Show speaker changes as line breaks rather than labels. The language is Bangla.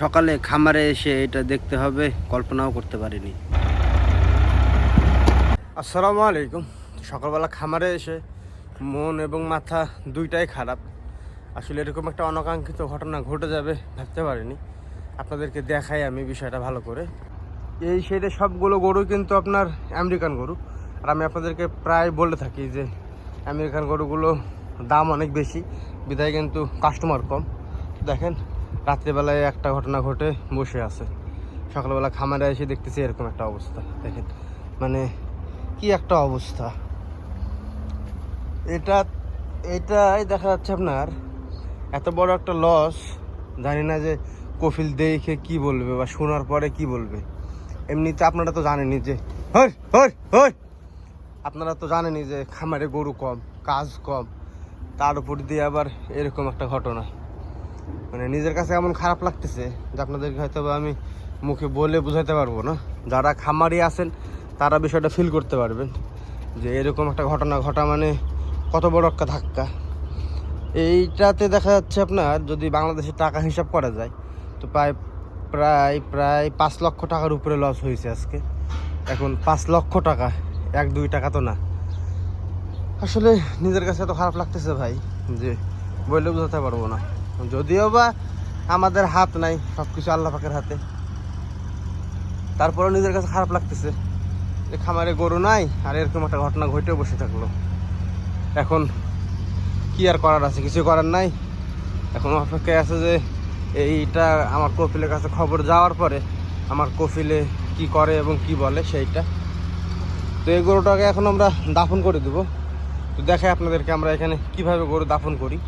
সকালে খামারে এসে এটা দেখতে হবে, কল্পনাও করতে পারিনি। আসসালামু আলাইকুম। সকালবেলা খামারে এসে মন এবং মাথা দুইটাই খারাপ। আসলে এরকম একটা অনাকাঙ্ক্ষিত ঘটনা ঘটে যাবে ভাবতে পারিনি। আপনাদেরকে দেখাই আমি বিষয়টা ভালো করে। এই সাইডে সবগুলো গরু কিন্তু আপনার আমেরিকান গরু। আর আমি আপনাদেরকে প্রায় বলে থাকি যে আমেরিকান গরুগুলো দাম অনেক বেশি বিধায় কিন্তু কাস্টমার কম। দেখেন রাত্রিবেলায় একটা ঘটনা ঘটে, বসে আছে। সকালবেলা খামারে এসে দেখতেছি এরকম একটা অবস্থা, দেখেন। মানে কি একটা অবস্থা। এটা, এটাই দেখা যাচ্ছে আপনার, এত বড় একটা লস জানি না যে কফিল দেখে কি বলবে বা শোনার পরে কি বলবে। এমনিতে আপনারা তো জানেনই যে আপনারা তো জানেনই যে খামারে গরু কম, কাজ কম, তার উপর দিয়ে আবার এরকম একটা ঘটনা। মানে নিজের কাছে এমন খারাপ লাগতেছে যে আপনাদেরকে হয়তো আমি মুখে বলে বোঝাতে পারব না। যারা খামারি আছেন, তারা বিষয়টা ফিল করতে পারবেন যে এরকম একটা ঘটনা ঘটা মানে কত বড় একটা ধাক্কা। এইটাতে দেখা যাচ্ছে আপনার যদি বাংলাদেশের টাকা হিসাব করা যায়, তো প্রায় প্রায় প্রায় পাঁচ লক্ষ টাকার উপরে লস হয়েছে আজকে। এখন পাঁচ লক্ষ টাকা, এক দুই টাকা তো না। আসলে নিজের কাছে এত খারাপ লাগতেছে ভাই, যে বললে বোঝাতে পারব না। যদিও বা আমাদের হাত নাই সব কিছু আল্লাহ পাকের হাতে। তারপরেও নিজের কাছে খারাপ লাগতেছে যে খামারে গরু নাই আর এরকম একটা ঘটনা ঘটেও বসে থাকল। এখন কি আর করার আছে? কিছু করার নাই। এখন অপেক্ষায় আছে যে এইটা আমার কপিলের কাছে খবর যাওয়ার পরে আমার কপিলে কি করে এবং কি বলে সেইটা। তো এই গরুটাকে এখন আমরা দাফন করে দেবো। তো দেখাই আপনাদেরকে আমরা এখানে কীভাবে গরু দাফন করি।